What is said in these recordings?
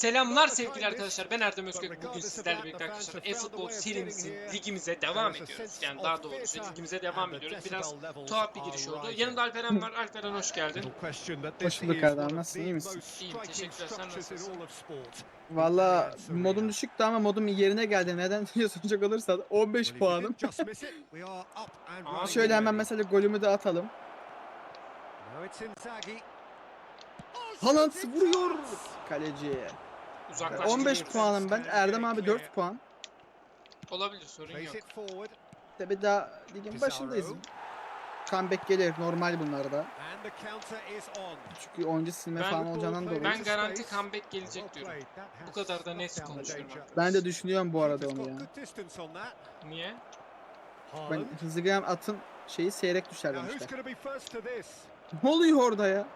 Selamlar sevgili arkadaşlar. Ben Erdem Özgök. Bugün sizlerle birlikte arkadaşlar e-futbol serimizin ligimize devam ediyoruz. Yani daha doğrusu ligimize devam ediyoruz. Biraz tuhaf bir giriş oldu. Yanımda Alperen var. Alperen hoş geldin. Hoş bulduk Erdem, nasılsın, iyi misin? İyiyim, teşekkürler. Sen nasılsın? Valla modum düşüktü ama modum yerine geldi. Neden diye soracak olursan 15 puanım. Şöyle hemen mesela golümü de atalım. Haaland vuruyor. Kaleci. Uzaklaştırıyoruz. 15 puanım ben. Erdem abi 4 puan. Olabilir sorun yok. Tabi daha ligin başındayız. Comeback gelir normal bunlar da. Çünkü oyuncu silme Ben- falan olacağından dolayı. Ben garanti comeback gelecek diyorum. Bu kadar da net konuşuyorum. Ben de düşünüyorum bu arada onu ya. Niye? Ben hızlı gelen atın şeyi seyrek düşer demişler. Ne oluyor orada ya?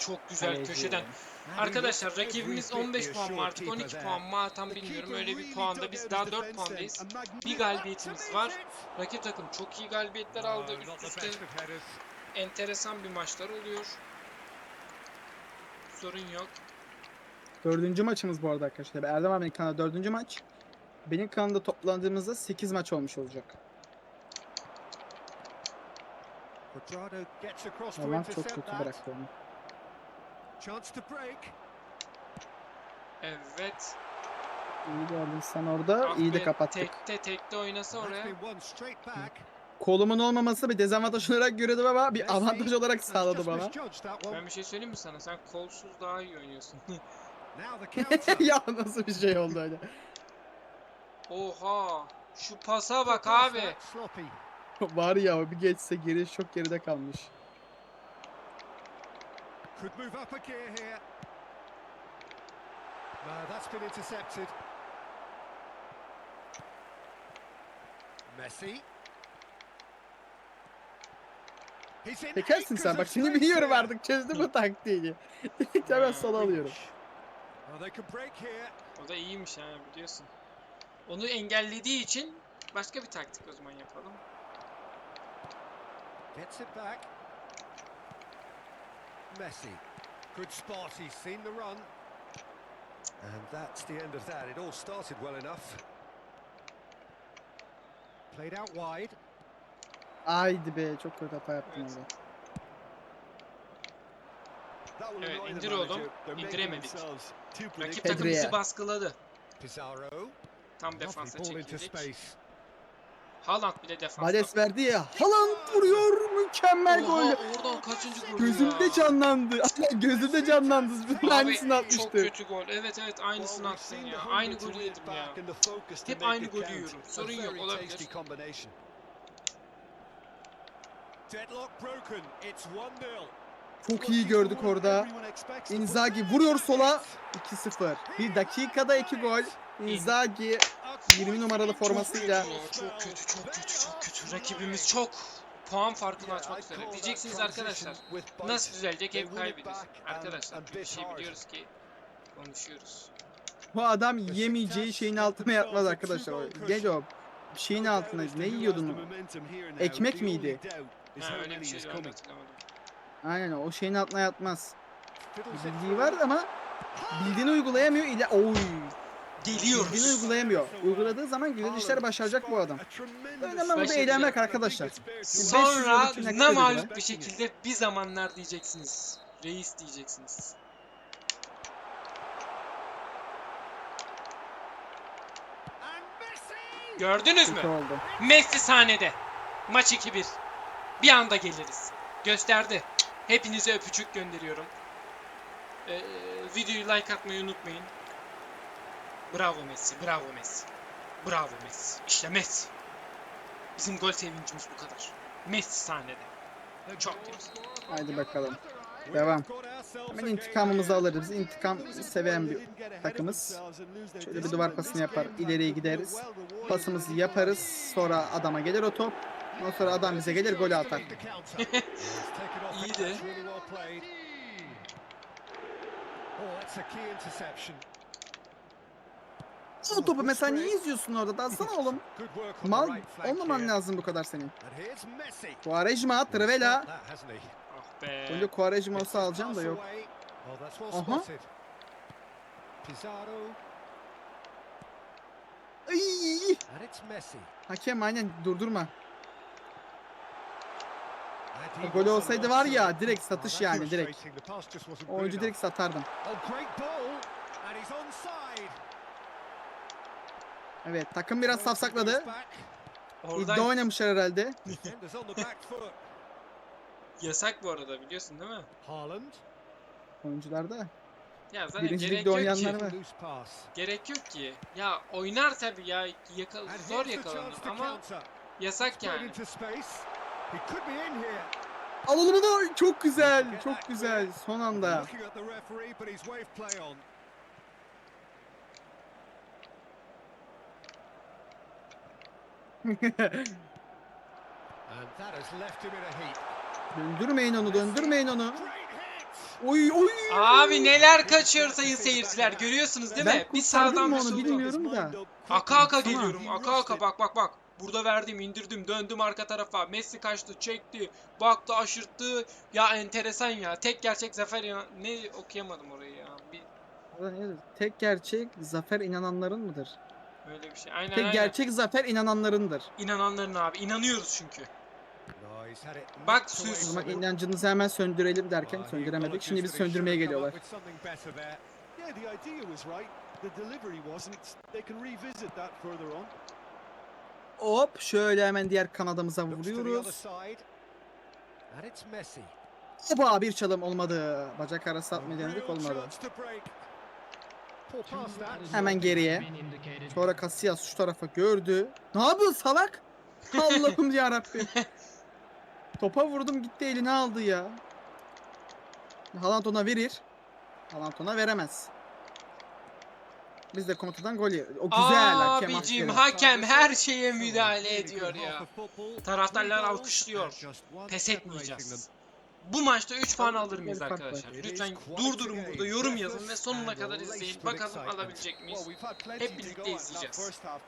Çok güzel Kaleci. köşeden. Arkadaşlar rakibimiz 15 puan mı artık 12 puan mı tam bilmiyorum öyle bir puanda biz daha 4 puandayız. Bir galibiyetimiz var. Rakip takım çok iyi galibiyetler aldı. Üst üste enteresan bir maçlar oluyor. Sorun yok. Dördüncü maçımız bu arada arkadaşlar. Erdem abinin kanalında dördüncü maç. Benim kanalımda toplandığımızda 8 maç olmuş olacak. Haaland çok kötü bıraktı onu. Evet. İyi geldin sen orada. Ah iyi de be, kapattık. Tekte tekte oynasa oraya. Kolumun olmaması bir dezavantaj olarak görüyordum ama bir avantaj olarak sağladı bana. Ben bir şey söyleyeyim mi sana? Sen kolsuz daha iyi oynuyorsun. ya nasıl bir şey oldu öyle. Oha! Şu pasa bak abi. Var ya bir geçse geri çok geride kalmış. Could move up a gear here. No, that's been intercepted. Messi. Tekersin sen bak seni biliyorum artık çözdüm bu taktiğini. Direkt hemen sola alıyorum. O da iyiymiş ha biliyorsun. Onu engellediği için başka bir taktik o zaman yapalım. Gets it back. Messi. Good spot. He's seen the run. And that's the end of that. It all started well enough. Played out wide. Haydi be çok kötü hata yaptım Evet. orada. Evet indir oğlum. İndiremedik. Rakip takım bizi baskıladı. Pizarro. Tam defansa çekildik. Haaland bile defansta. Vales verdi ya. Haaland vuruyor mükemmel Oha, gol. oradan kaçıncı gol Gözümde ya? canlandı. Gözümde canlandı. Abi, aynısını Çok atmıştı. kötü gol. Evet evet aynısını attın ya. Aynı golü yedim ya. Hep aynı golü yiyorum. Sorun yok olabilir. Deadlock broken. It's 1-0. Çok iyi gördük orada. Inzaghi vuruyor sola. 2-0. Bir dakikada 2 gol. Inzaghi 20 numaralı formasıyla. Çok, çok kötü çok kötü çok kötü. Rakibimiz çok puan farkını açmak üzere. Diyeceksiniz arkadaşlar. Nasıl düzelecek hep kaybediyoruz. Arkadaşlar bir şey biliyoruz ki konuşuyoruz. Bu adam yemeyeceği şeyin altına yatmaz arkadaşlar. O Gel o şeyin altına ne yiyordun? Ekmek miydi? Ha öyle bir şey. Aynen o şeyin altına yatmaz. Bildiği var ama bildiğini uygulayamıyor. İle Oy. Geliyoruz. uygulayamıyor. Uyguladığı zaman güzel işler başaracak bu adam. Önemli burada eğlenmek arkadaşlar. Sonra 500 yıllık ne ödüyor. bir şekilde bir zamanlar diyeceksiniz. Reis diyeceksiniz. Gördünüz mü? oldu. Messi sahnede. Maç 2-1. Bir anda geliriz. Gösterdi. Hepinize öpücük gönderiyorum. Ee, videoyu like atmayı unutmayın. Bravo Messi, bravo Messi. Bravo Messi. İşte Messi. Bizim gol sevincimiz bu kadar. Messi sahnede. Çok temiz. Haydi bakalım. Devam. Hemen intikamımızı alırız. İntikam seven bir takımız. Şöyle bir duvar pasını yapar, ileriye gideriz. Pasımızı yaparız. Sonra adama gelir o top. Ondan sonra adam bize gelir golü atar. İyiydi. Oh, that's a key interception. O topu mesela niye izliyorsun orada? Dalsana oğlum. Mal olmaman lazım bu kadar senin. Quaresma, Trivela. Ah be. Önce Quaresma olsa alacağım da yok. Aha. Ay! Hakem aynen durdurma. O golü was olsaydı var ya, direkt satış yani, direkt. oyuncu direkt satardım. Oh, great ball. And he's onside. Evet takım biraz safsakladı. Oradan İddia oynamışlar herhalde. Yasak bu arada biliyorsun değil mi? Haaland. Oyuncularda. Ya zaten Birinci gerek yok oynayanlar ki. var. Gerek yok ki. Ya oynar tabii ya. Yaka And zor yakalanır ama yasak yani. into space. He could be in here. Al oğlum onu. Çok güzel. Çok güzel. Son anda. Looking at the referee, but he's waved play on. And that has left him in a heap. Döndürmeyin onu. Döndürmeyin onu. Oy oy. Abi neler kaçıyor sayın seyirciler. Görüyorsunuz değil Ben mi? Bir sağdan mı bir onu soldan. bilmiyorum da. Aka aka geliyorum. Aka aka bak bak bak. Burada verdim, indirdim, döndüm arka tarafa. Messi kaçtı, çekti, baktı, aşırttı. Ya enteresan ya. Tek gerçek zafer ya. Ne okuyamadım orayı ya. Bir Tek gerçek zafer inananların mıdır? Öyle bir şey. Aynen Tek aynen. gerçek zafer inananlarındır. İnananların abi. inanıyoruz çünkü. Bak, sus. O from zaman inancınızı hemen söndürelim derken söndüremedik. Şimdi he söndürmeye geliyorlar. up with something better there. Yeah, the idea was right. The delivery wasn't. They can revisit that further on. Hop şöyle hemen diğer kanadımıza vuruyoruz. Hopa bir çalım olmadı. Bacak arası atmayı denedik olmadı. chance to break. Poor pass that. Hemen geriye. Sonra Casillas şu tarafa gördü. Ne yapıyorsun salak? Allah'ım ya Rabbim. Topa vurdum gitti elini aldı ya. Haaland ona verir. Haaland ona veremez. Biz de komutadan gol yiyoruz. O güzel hakem Abicim hakem her şeye müdahale ediyor ya. Taraftarlar alkışlıyor. Pes etmeyeceğiz. Bu maçta 3 puan alır mıyız arkadaşlar? Lütfen durdurun burada yorum yazın ve sonuna kadar izleyin. Bakalım alabilecek miyiz? Hep birlikte izleyeceğiz.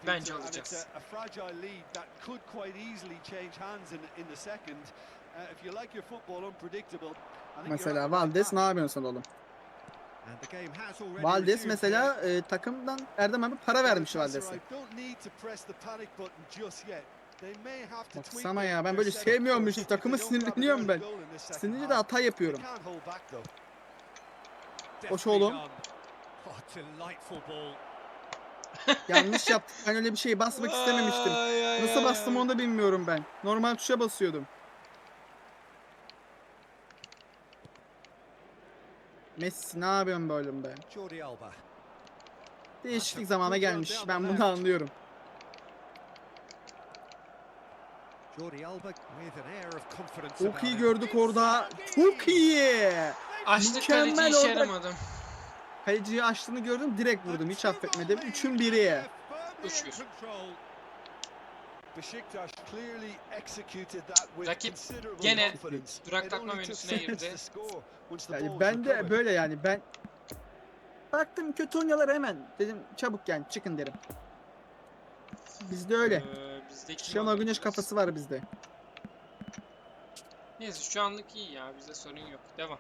Bence alacağız. Uh, Mesela Valdes ne yapıyorsun sen oğlum? Valdes mesela e, takımdan Erdem abi para vermiş Valdes'e. Baksana ya ben böyle if they takımı sinirleniyorum ben. Sinirli de hata yapıyorum. Koş oğlum. Oh. Yanlış yaptık. Ben öyle bir şey basmak istememiştim. Nasıl bastım onu da bilmiyorum ben. Normal tuşa basıyordum. Messi ne yapıyorsun böyle be? Değişiklik zamanı gelmiş. Ben bunu anlıyorum. Çok iyi gördük orada. Çok iyi. Açtık Mükemmel kaleci işe orada. yaramadı. Kaleciyi açtığını gördüm. Direkt vurdum. Hiç affetmedim. Üçün biri. Üç bir. Control. Besiktas clearly executed that with Rakip considerable gene duraklatma menüsüne girdi. Yani ben de böyle yani ben baktım kötü oynuyorlar hemen. Dedim çabuk yani çıkın derim. Bizde öyle. Ee, bizde kim Şenol Güneş kafası var bizde. Neyse şu anlık iyi ya. Bizde sorun yok. Devam.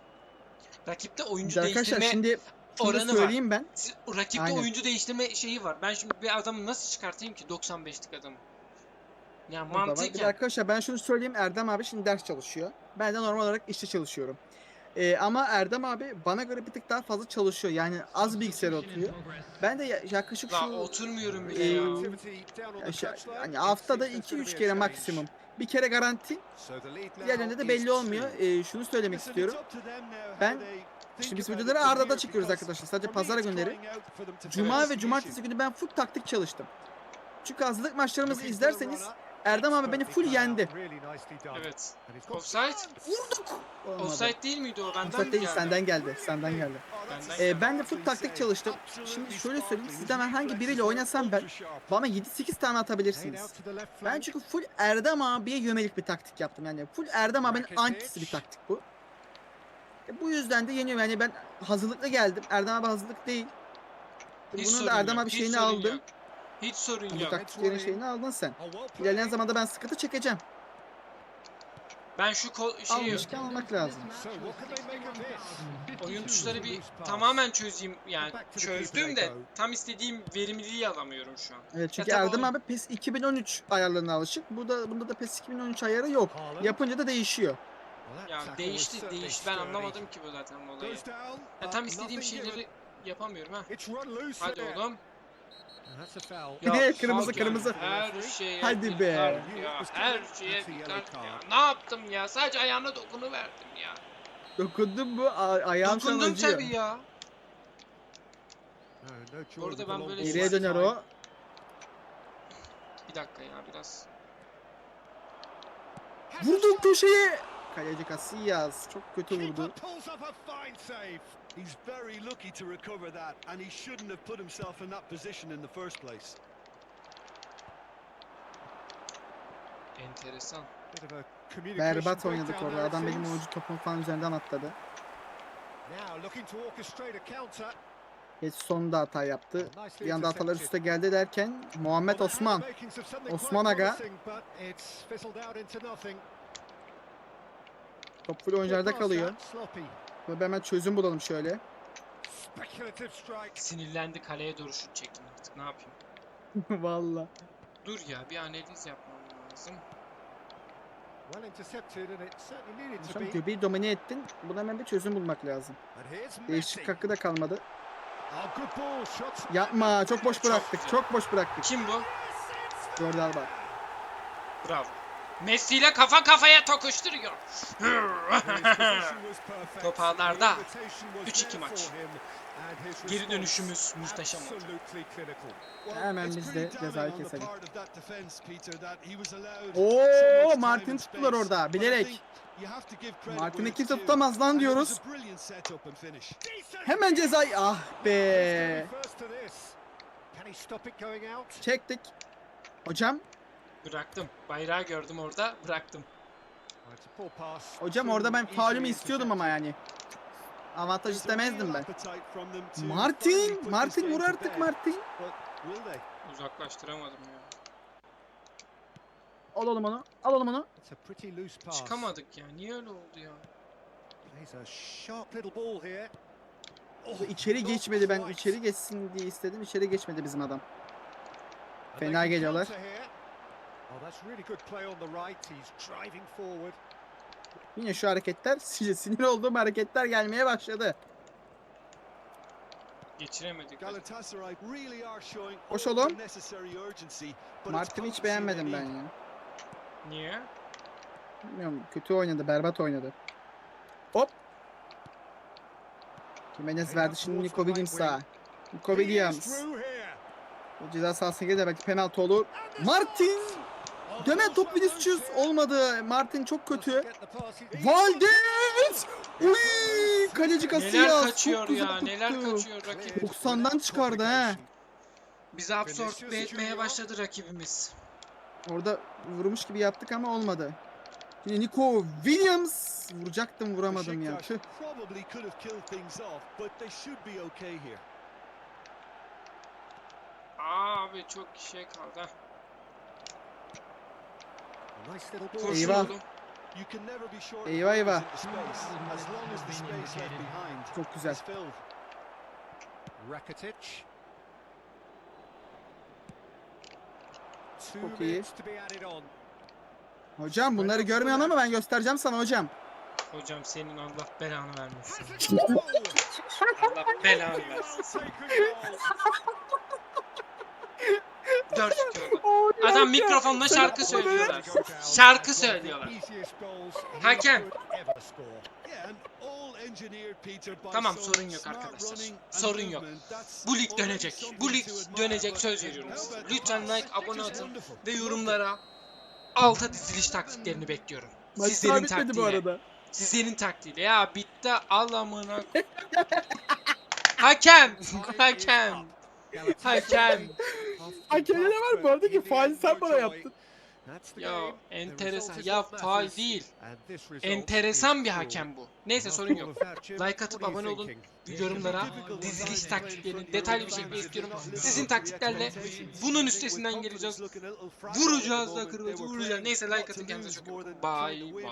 Rakipte oyuncu arkadaşlar değiştirme şimdi şunu oranı var. söyleyeyim ben. Siz- rakipte Aynen. oyuncu değiştirme şeyi var. Ben şimdi bir adamı nasıl çıkartayım ki 95'lik adamı? Ya Burada var. Bir de mantıken. arkadaşlar ben şunu söyleyeyim. Erdem abi şimdi ders çalışıyor. Ben de normal olarak işte çalışıyorum. Ee, ama Erdem abi bana göre bir tık daha fazla çalışıyor. Yani az bilgisayara oturuyor. Ben de ya- yaklaşık La şu oturmuyorum bile Ee, ya. Touchline. hani It haftada seems there's 2-3 gonna be kere maksimum. Bir kere garanti. Diğerlerinde de belli olmuyor. Ee, şunu söylemek istiyorum. Ben- think biz videoları Arda'da here çekiyoruz arkadaşlar. Sadece pazar günleri. Cuma ve cumartesi günü ben full taktik çalıştım. Çünkü hazırlık maçlarımızı izlerseniz. Erdem abi beni full yendi. Evet. Offside? Vurduk. Olmadı. Offside değil miydi o? Benden Offside mi değil geldi? senden geldi. Senden geldi. Benden Ee, ben de full taktik çalıştım. Şimdi şöyle söyleyeyim. Sizden herhangi biriyle oynasam ben bana 7-8 tane atabilirsiniz. Ben çünkü full Erdem abiye yönelik bir taktik yaptım. Yani full Erdem abinin antisi bir taktik bu. E, bu yüzden de yeniyorum. Yani ben hazırlıklı geldim. Erdem abi hazırlık değil. Hiç Bunun da Erdem abi şeyini aldın. yok. Hiç sorun Bu yok. taktiklerin şeyini aldın sen. İlerleyen zamanda ben sıkıntı çekeceğim. Ben şu kol şeyi Almışken almak lazım. Oyun tuşları bir tamamen çözeyim yani çözdüm de tam istediğim verimliliği alamıyorum şu an. Evet çünkü Ya tabii Erdem o- abi PES 2013 ayarlarına alışık. Bu da bunda da PES 2013 ayarı yok. Yapınca da değişiyor. Ya değişti değişti ben anlamadım ki bu zaten bu olayı. Ya tam istediğim şeyleri yapamıyorum ha. Hadi oğlum. And that's a foul. Bir de kırmızı, ya, kırmızı. Her şeye Hadi be. ya. Her şeye yellow dikkat ya. Ne yaptım ya? Sadece ayağına dokunu verdim ya. Dokundun mu? A- ayağım şu an Dokundum acıyor. tabii ya. Orada ben böyle Geriye döner o. Bir dakika ya biraz. Vurdum köşeye. Kaleci Casillas çok kötü vurdu. pulls up a fine save. He's very lucky to recover that, and he shouldn't have put himself in that position in the first place. Enteresan. Berbat oynadık orada. Adam benim oyuncu topun falan üzerinden atladı. Geç sonunda hata yaptı. Bir anda hatalar üste geldi derken Muhammed Osman. Osman Aga. Top full oyuncularda kalıyor. Ve hemen çözüm bulalım şöyle. Sinirlendi kaleye doğru şut çektim artık. Ne yapayım? Valla. Dur ya bir analiz yapmam lazım. Be. göbeği domine ettin. Buna hemen bir çözüm bulmak lazım. Değişiklik hakkı da kalmadı. Oh. Yapma. Çok boş Çok bıraktık. güzel. Çok boş bıraktık. Kim bu? Jordi Alba. Bravo. Messi ile kafa kafaya tokuşturuyor. His position was perfect. Top ağlarda. The invitation was 3-2 there maç. Geri dönüşümüz muhteşem. Well, Hemen biz de cezayı keselim. Oo, Martin tuttular orada, bilerek. Martin'i kimse tutamaz lan diyoruz. Hemen cezayı. Ah be. Çektik. Hocam. Bıraktım. Bayrağı gördüm orada. Bıraktım. Hocam orada ben faulümü istiyordum ama yani. Avantaj istemezdim ben. Martin. Martin vur artık. Martin. Uzaklaştıramadım ya. Alalım onu. Alalım onu. Çıkamadık ya. Niye öyle oldu ya? Oh, İçeri geçmedi ben içeri geçsin diye istedim. İçeri geçmedi bizim adam. Fena geliyorlar. Yine şu hareketler sinir sinir olduğum hareketler gelmeye başladı. Geçiremedik. Galatasaray really are showing Koş all oğlum. the necessary urgency, but it's Martin'i hiç beğenmedim ben ya. Niye? Bilmiyorum kötü oynadı, berbat oynadı. Hop. Jimenez verdi şimdi Nico Williams'a. Nico Williams. O ceza sahasına girdi belki penaltı olur. Martin! Dönen top Vinicius olmadı. Martin çok kötü. Valdez! Uy! Kaleci Neler Casillas kaçıyor çok ya. Neler kaçıyor rakip. 90'dan çıkardı he. Bizi absorbe etmeye başladı rakibimiz. Orada vurmuş gibi yaptık ama olmadı. Yine Nico Williams vuracaktım vuramadım ya. Beşiktaş Tüh. probably could space left behind Çok güzel. Rakitic. Two Çok iyi. minutes to be added on. Hocam bunları görmüyorsun ama ben göstereceğim sana hocam. Hocam senin Allah belanı vermesin. Allah belanı versin. Taken goal. 4 oldu. Adam mikrofonla şarkı söylüyorlar. Şarkı söylüyorlar. Hakem. Tamam, sorun yok arkadaşlar. Sorun yok. Bu lig dönecek. Bu lig dönecek söz veriyorum size. Lütfen like, abone atın ve yorumlara alta diziliş taktiklerini bekliyorum. Maç Sizlerin taktiğiyle. arada. Sizlerin taktiğiyle. Ya bitti al amına. Hakem! Hakem! Hakem! Hakemde ne var bu arada ki faali sen bana yaptın. Ya enteresan. Ya faal değil. Enteresan bir hakem bu. Neyse sorun yok. Like atıp abone olun. Yorumlara diziliş taktiklerini detaylı bir şekilde istiyorum. Sizin taktiklerle bunun üstesinden geleceğiz. Vuracağız da kırmızı vuracağız. Neyse like atın kendinize çok iyi bakın. Bye bye.